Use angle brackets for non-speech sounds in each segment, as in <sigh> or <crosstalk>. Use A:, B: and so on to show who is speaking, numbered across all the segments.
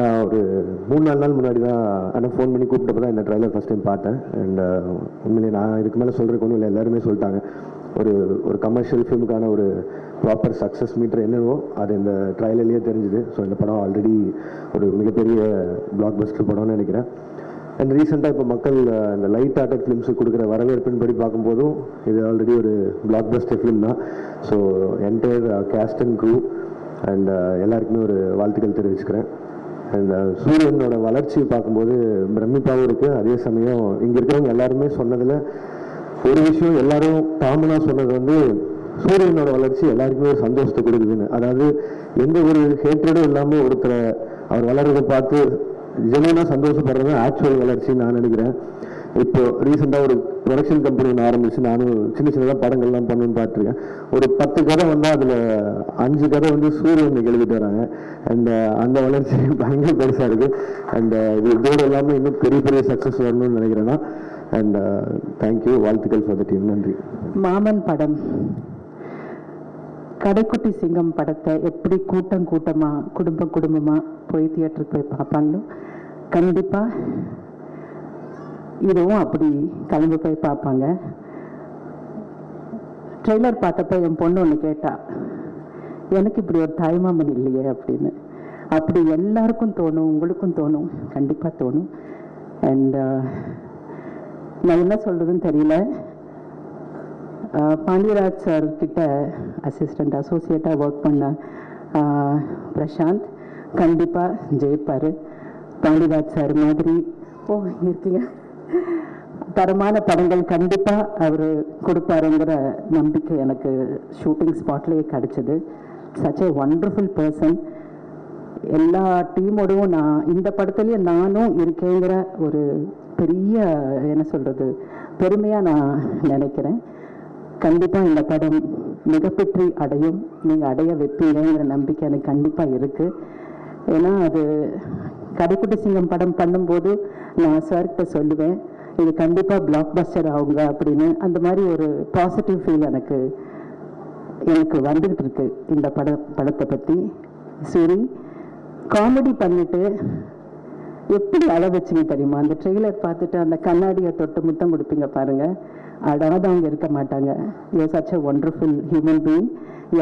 A: நான் ஒரு மூணு நாலு நாள் முன்னாடி தான் ஆனால் ஃபோன் பண்ணி கூப்பிட்டப்ப தான் இந்த ட்ரைலர் ஃபஸ்ட் டைம் பார்த்தேன். அண்ட் uh, உண்மையிலே நான் இதுக்கு மேலே சொல்கிறதுக்கு ஒன்றும் இல்லை. எல்லாருமே சொல்லிட்டாங்க. ஒரு ஒரு கமர்ஷியல் ஃபிலிமுக்கான ஒரு ப்ராப்பர் சக்ஸஸ் மீட்டர் என்னவோ அது இந்த ட்ரையலர்லேயே தெரிஞ்சுது. ஸோ இந்த படம் ஆல்ரெடி ஒரு மிகப்பெரிய பிளாக் பஸ்டர் படம்னு நினைக்கிறேன். அண்ட் ரீசெண்டாக இப்போ மக்கள் uh, இந்த லைட் ஆர்டட் ஃபிலிம்ஸுக்கு கொடுக்குற வரவேற்பின் படி பார்க்கும்போதும் இது ஆல்ரெடி ஒரு பிளாக் பஸ்டர் ஃபிலிம் தான் so entire cast and crew and எல்லாருக்குமே ஒரு வாழ்த்துக்கள் தெரிவிச்சுக்கிறேன். இந்த சூரியனோட வளர்ச்சி பார்க்கும்போது பிரமிப்பாகவும் இருக்குது அதே சமயம் இங்கே இருக்கிறவங்க எல்லாருமே சொன்னதில் ஒரு விஷயம் எல்லாரும் காமனாக சொன்னது வந்து சூரியனோட வளர்ச்சி எல்லாருக்குமே ஒரு சந்தோஷத்தை கொடுக்குதுன்னு. அதாவது எந்த ஒரு ஹேட்ரடும் இல்லாமல் ஒருத்தரை அவர் வளர்றதை பார்த்து ஜெனுவனாக சந்தோஷப்படுறது ஆக்சுவல் வளர்ச்சின்னு நான் நினைக்கிறேன். இப்போ ரீசெண்டாக ஒரு ப்ரொடக்ஷன் கம்பெனி ஒன்று ஆரம்பிச்சு நானும் சின்ன சின்னதாக படங்கள்லாம் பண்ணணும்னு பார்த்துருக்கேன். ஒரு பத்து கதை வந்தால் அதில் அஞ்சு கதை வந்து சூரியன் எழுதிட்டு வராங்க. அண்ட் uh, அந்த வளர்ச்சி <laughs> பயங்கர பெருசாக இருக்குது அண்ட் uh, இது இதோடு எல்லாமே இன்னும் பெரிய பெரிய சக்ஸஸ் வரணும்னு நினைக்கிறேன்னா அண்ட் தேங்க்யூ uh, வாழ்த்துக்கள் ஃபார் த டீம் நன்றி.
B: மாமன் படம். கடைக்குட்டி சிங்கம் படத்தை எப்படி கூட்டம் கூட்டமாக குடும்ப குடும்பமாக போய் தியேட்டருக்கு போய் பார்ப்பாங்களோ? கண்டிப்பாக இதுவும் அப்படி கிளம்பி போய் பார்ப்பாங்க. ட்ரெய்லர் பார்த்தப்ப என் பொண்ணு ஒன்று கேட்டா எனக்கு இப்படி ஒரு தாய்மாமன் இல்லையே அப்படின்னு. அப்படி எல்லாருக்கும் தோணும் உங்களுக்கும் தோணும் கண்டிப்பாக தோணும். அண்ட் uh, நான் என்ன சொல்கிறதுன்னு தெரியல. Uh, பாண்டியராஜ் சார் கிட்ட அசிஸ்டண்ட் அசோசியேட்டாக ஒர்க் பண்ண uh, பிரசாந்த் கண்டிப்பாக ஜெயிப்பார். பாண்டியராஜ் சார் மாதிரி ஓ இருக்கீங்க. தரமான படங்கள் கண்டிப்பாக அவர் கொடுப்பாருங்கிற நம்பிக்கை எனக்கு ஷூட்டிங் ஸ்பாட்லேயே கிடச்சிது. சச் ஏ ஒண்டர்ஃபுல் பர்சன் எல்லா டீமோடவும் நான் இந்த படத்துலேயே நானும் இருக்கேங்கிற ஒரு பெரிய என்ன சொல்கிறது பெருமையாக நான் நினைக்கிறேன். கண்டிப்பாக இந்த படம் மிகப்பெற்றி அடையும். நீங்கள் அடைய வைப்பீங்கிற நம்பிக்கை எனக்கு கண்டிப்பாக இருக்குது ஏன்னா அது கடைக்குட்டி சிங்கம் படம் பண்ணும்போது நான் சார்கிட்ட சொல்லுவேன் இது கண்டிப்பாக பிளாக் பஸ்டர் ஆகுங்க அப்படின்னு. அந்த மாதிரி ஒரு பாசிட்டிவ் ஃபீல் எனக்கு எனக்கு வந்துகிட்டு இருக்கு இந்த பட படத்தை பற்றி சரி காமெடி பண்ணிட்டு எப்படி அழ வச்சுங்க தெரியுமா? அந்த ட்ரெய்லர் பார்த்துட்டு அந்த கண்ணாடியை தொட்டு முத்தம் கொடுப்பீங்க பாருங்க. அழாதவங்க இருக்க மாட்டாங்க. You such a wonderful human being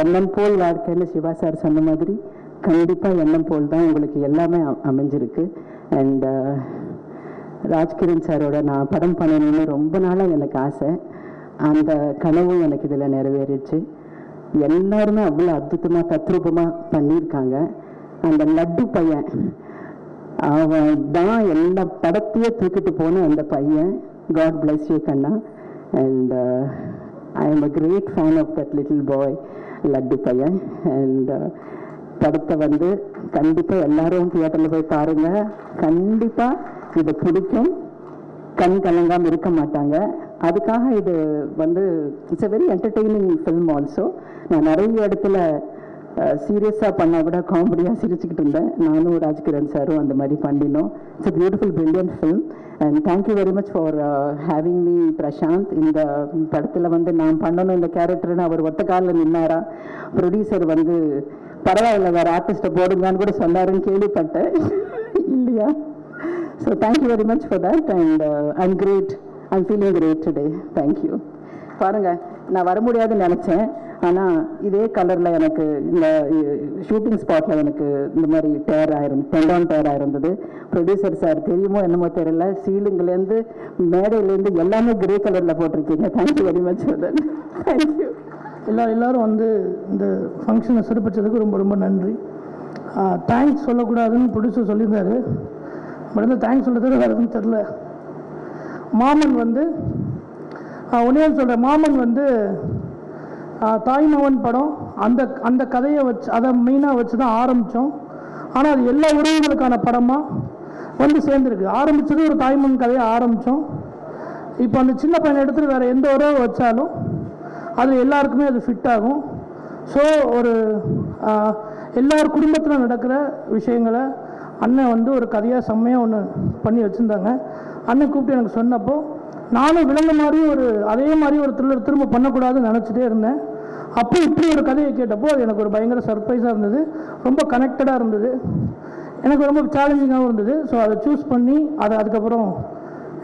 B: எண்ணம் போல் வாழ்க்கைன்னு சிவா சார் சொன்ன மாதிரி கண்டிப்பாக எண்ணம் போல் தான் உங்களுக்கு எல்லாமே அமைஞ்சிருக்கு. அண்ட் ராஜ்கிரண் சாரோட நான் படம் பண்ணணும்னு ரொம்ப நாளாக எனக்கு ஆசை. அந்த கனவும் எனக்கு இதில் நிறைவேறிடுச்சு. எல்லாருமே அவ்வளோ அற்புதமாக தத்ரூபமாக பண்ணியிருக்காங்க. அந்த லட்டு பையன் அவன் தான் எல்லா படத்தையே தூக்கிட்டு போன அந்த பையன். God bless you Kanna. And I am a great fan of that little boy laddu பையன். அண்ட் uh, படத்தை வந்து கண்டிப்பாக எல்லாரும் தியேட்டரில் போய் பாருங்கள் கண்டிப்பாக இது பிடிக்கும். கண் கலங்காமல் இருக்க மாட்டாங்க. அதுக்காக இது வந்து it's a very entertaining film also நான் நிறைய இடத்துல சீரியஸாக பண்ணால் கூட காமெடியாக சிரிச்சுக்கிட்டு இருந்தேன். நானும் ராஜ்கிரண் சாரும் அந்த மாதிரி பண்ணினோம். It's a beautiful brilliant film and thank you very much for having me Prashanth இந்த படத்தில் வந்து நான் பண்ணணும் இந்த கேரக்டர்னு அவர் ஒத்த காலில் நின்னாரா? ப்ரொடியூசர் வந்து பரவாயில்ல வேறு ஆர்டிஸ்ட்டை போடுங்கன்னு கூட சொன்னாருன்னு கேள்விப்பட்டேன். <laughs> இல்லையா? So thank you very much for that and uh, I'm great. I'm feeling great today. Thank you. பாருங்க நான் வர முடியாதுன்னு நினச்சேன். ஆனால் இதே கலரில் எனக்கு இந்த ஷூட்டிங் ஸ்பாட்டில் எனக்கு இந்த மாதிரி டேர் ஆயிரும் டெண்டான் டேர் ஆயிருந்தது. ப்ரொடியூசர் சார் தெரியுமோ என்னமோ தெரியல. சீலிங்லேருந்து மேடையிலேருந்து எல்லாமே கிரே கலரில் போட்டிருக்கீங்க. Thank you very much for that thank you
C: எல்லா எல்லோரும் வந்து இந்த ஃபங்க்ஷனை சிறப்பிச்சதுக்கு ரொம்ப ரொம்ப நன்றி. தேங்க்ஸ் சொல்லக்கூடாதுன்னு ப்ரொடியூசர் சொல்லியிருந்தாரு. பட் வந்து தேங்க்ஸ் சொல்கிறது வேறு எதுவும் தெரில மாமன் வந்து உன்னே சொல்கிறேன் மாமன் வந்து தாய்மவன் படம் அந்த அந்த கதையை வச்சு அதை மெயினாக வச்சு தான் ஆரம்பித்தோம் ஆனால் அது எல்லா உறவுகளுக்கான படமாக வந்து சேர்ந்துருக்கு. ஆரம்பித்தது ஒரு தாய்மன் கதையை ஆரம்பித்தோம் இப்போ அந்த சின்ன பையனை எடுத்துகிட்டு வேறு எந்த உறவு வச்சாலும் அது எல்லாருக்குமே அது ஃபிட் ஆகும். ஸோ ஒரு எல்லார் குடும்பத்தில் நடக்கிற விஷயங்களை அண்ணன் வந்து ஒரு கதையாக செம்மையாக ஒன்று பண்ணி வச்சுருந்தாங்க. அண்ணன் கூப்பிட்டு எனக்கு சொன்னப்போ நானும் விலங்கு மாதிரி ஒரு அதே மாதிரி ஒரு த்ரில்லர் திரும்ப பண்ணக்கூடாதுன்னு நினச்சிட்டே இருந்தேன். அப்போ இப்படி ஒரு கதையை கேட்டப்போ அது எனக்கு ஒரு பயங்கர சர்ப்ரைஸாக இருந்தது. ரொம்ப கனெக்டடாக இருந்தது. எனக்கு ரொம்ப சேலஞ்சிங்காகவும் இருந்தது. ஸோ அதை சூஸ் பண்ணி அதை அதுக்கப்புறம்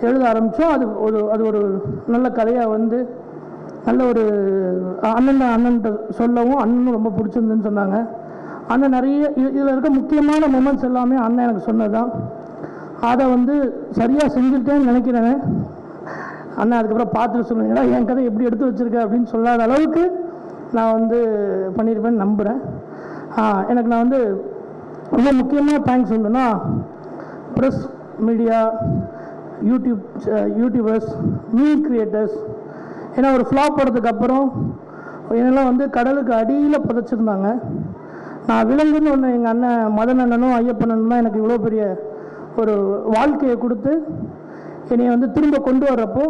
C: எழுத ஆரம்பித்தோம் அது ஒரு அது ஒரு நல்ல கதையாக வந்து நல்ல ஒரு அண்ணன் அண்ணன்ட்ட சொல்லவும் அண்ணனும் ரொம்ப பிடிச்சிருந்துன்னு சொன்னாங்க. அண்ணன் நிறைய இதில் இருக்க முக்கியமான மூமெண்ட்ஸ் எல்லாமே அண்ணன் எனக்கு சொன்னதான் அதை வந்து சரியாக செஞ்சுட்டேன்னு நினைக்கிறேன். அண்ணன் அதுக்கப்புறம் பார்த்துட்டு சொல்லுங்கடா என் கதை எப்படி எடுத்து வச்சிருக்க? அப்படின்னு சொல்லாத அளவுக்கு நான் வந்து பண்ணியிருப்பேன்னு நம்புகிறேன் எனக்கு நான் வந்து ரொம்ப முக்கியமாக தேங்க்ஸ் சொல்லணும்னா press media YouTube YouTubers mean creators ஏன்னா ஒரு ஃப்ளாப் போடுறதுக்கு அப்புறம் என்னெல்லாம் வந்து கடலுக்கு அடியில் புதைச்சிருந்தாங்க. நான் விலங்குன்னு ஒன்று எங்கள் அண்ணன் மதன் அண்ணனும் ஐயப்பண்ணனும் தான் எனக்கு இவ்வளோ பெரிய ஒரு வாழ்க்கையை கொடுத்து என்னை வந்து திரும்ப கொண்டு வர்றப்போ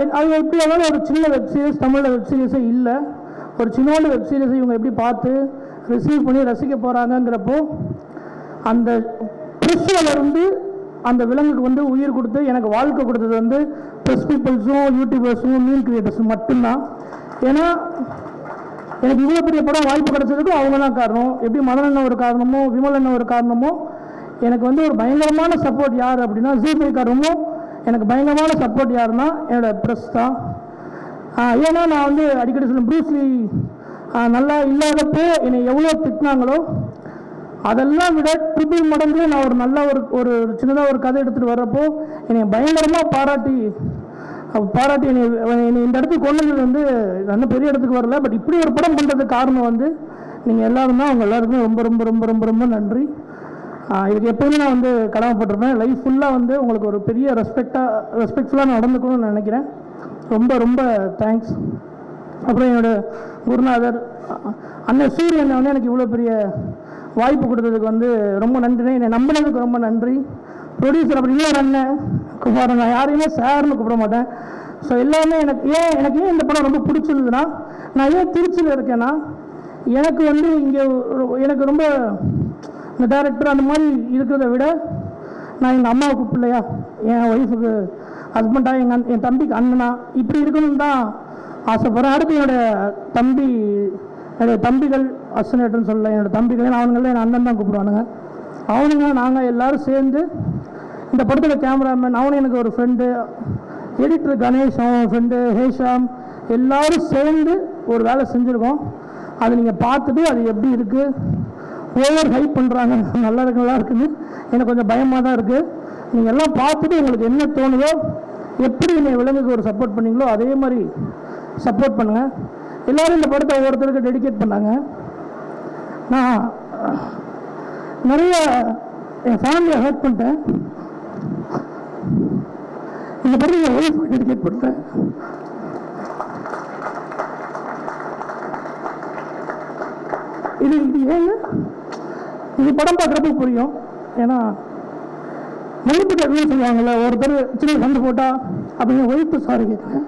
C: என்- அது எப்படி ஆனாலும் ஒரு சின்ன வெப் சீரிஸ் தமிழில் வெப் சீரிஸே இல்லை. ஒரு சின்னோண்டு வெப் சீரிஸை இவங்க எப்படி பார்த்து ரிசீவ் பண்ணி ரசிக்க போகிறாங்கங்கிறப்போ அந்த ப்ரெஷ்ஷில் இருந்து அந்த விலங்குக்கு வந்து உயிர் கொடுத்து எனக்கு வாழ்க்கை கொடுத்தது வந்து ப்ரெஸ் பீப்புள்ஸும் யூடியூபர்ஸும் மீன் கிரியேட்டர்ஸும் மட்டும்தான். ஏன்னா எனக்கு இவ்வளோ பெரிய படம் வாய்ப்பு கிடைச்சதுக்கும் அவங்க தான் காரணம். எப்படி மதன் அண்ணன் ஒரு காரணமோ விமல் அண்ணன் ஒரு காரணமோ எனக்கு வந்து ஒரு பயங்கரமான சப்போர்ட் யார் அப்படின்னா ஜூபி காரணமும் எனக்கு பயங்கரமான சப்போர்ட் யாருன்னா என்னோடய ப்ரெஸ் தான். ஏன்னா நான் வந்து அடிக்கடி சொல்லுவேன் ப்ரூஸ்லி நல்லா இல்லாதப்போ என்னை எவ்வளோ திட்டினாங்களோ அதெல்லாம் விட ட்ரிபிள் மடங்கு நான் ஒரு நல்ல ஒரு ஒரு சின்னதாக ஒரு கதை எடுத்துகிட்டு வர்றப்போ என்னை பயங்கரமாக பாராட்டி பாராட்டி என்னை என்னை இந்த இடத்துக்கு கொண்டது வந்து நல்ல பெரிய இடத்துக்கு வரல பட் இப்படி ஒரு படம் பண்ணுறதுக்கு காரணம் வந்து நீங்கள் எல்லாரும் தான் அவங்க எல்லாருக்குமே ரொம்ப ரொம்ப ரொம்ப ரொம்ப ரொம்ப நன்றி. இதுக்கு எப்போயுமே நான் வந்து கடமைப்பட்டிருப்பேன். லைஃப் ஃபுல்லாக வந்து உங்களுக்கு ஒரு பெரிய ரெஸ்பெக்டாக ரெஸ்பெக்ட்ஃபுல்லாக நடந்துக்கணும்னு நினைக்கிறேன். ரொம்ப ரொம்ப தேங்க்ஸ் அப்புறம் என்னோடய குருநாதர் அண்ணன் சூரியன் வந்து எனக்கு இவ்வளோ பெரிய வாய்ப்பு கொடுத்ததுக்கு வந்து ரொம்ப நன்றி என்னை நம்பினதுக்கு ரொம்ப நன்றி. ப்ரொடியூசர் அப்படி ஏன் அண்ணன் குமாரன் நான் யாரையுமே சார்னு கூப்பிட மாட்டேன். ஸோ எல்லாமே எனக்கு ஏன் எனக்கு ஏன் இந்த படம் ரொம்ப பிடிச்சிருந்ததுன்னா நான் ஏன் திருச்சியில் இருக்கேன்னா எனக்கு வந்து இங்கே எனக்கு ரொம்ப இந்த டேரக்டர் அந்த மாதிரி இருக்கிறத விட நான் எங்கள் அம்மாவுக்கு பிள்ளையா என் ஒய்ஃபுக்கு ஹஸ்பண்டா எங்கள் என் தம்பிக்கு அண்ணனா இப்படி இருக்கணும்னு தான் ஆசைப்படுறேன் அடுத்து என்னோடய தம்பி என்னோட தம்பிகள் அசனேட்டர்னு சொல்லல என்னோடய தம்பிகள் அவனுங்களே என் அண்ணன் தான் கூப்பிடுவானுங்க. அவனுங்க நாங்கள் எல்லோரும் சேர்ந்து இந்த படத்தில் கேமராமேன் அவனும் எனக்கு ஒரு ஃப்ரெண்டு எடிட்டர் கணேஷ் அவன் ஃப்ரெண்டு ஹேஷாம் எல்லோரும் சேர்ந்து ஒரு வேலை செஞ்சுருக்கோம். அதை நீங்கள் பார்த்துட்டு அது எப்படி இருக்குது ஓவர் ஹைப் பண்ணுறாங்க நல்லா இருக்கு நல்லா இருக்குன்னு எனக்கு கொஞ்சம் பயமாக தான் இருக்குது நீங்கள் எல்லாம் பார்த்துட்டு உங்களுக்கு என்ன தோணுதோ எப்படி என்னை விலங்குக்கு ஒரு சப்போர்ட் பண்ணீங்களோ அதே மாதிரி சப்போர்ட் பண்ணுங்கள் எல்லோரும் இந்த படத்தை ஒவ்வொருத்தருக்கு டெடிகேட் பண்ணாங்க. நான் நிறைய என் ஃபேமிலியை ஹர்ட் பண்ணிட்டேன். இந்த படத்தை என் ஒய்ஃப் இது இது ஏன் இது? படம் பார்க்குறப்ப புரியும். ஏன்னா மன்னிப்பு கேட்கணும்னு சொல்லுவாங்கல்ல ஒருத்தர் சின்ன சண்டை போட்டா அப்படின்னு ஒழிப்பு சாரி கேட்குறேன்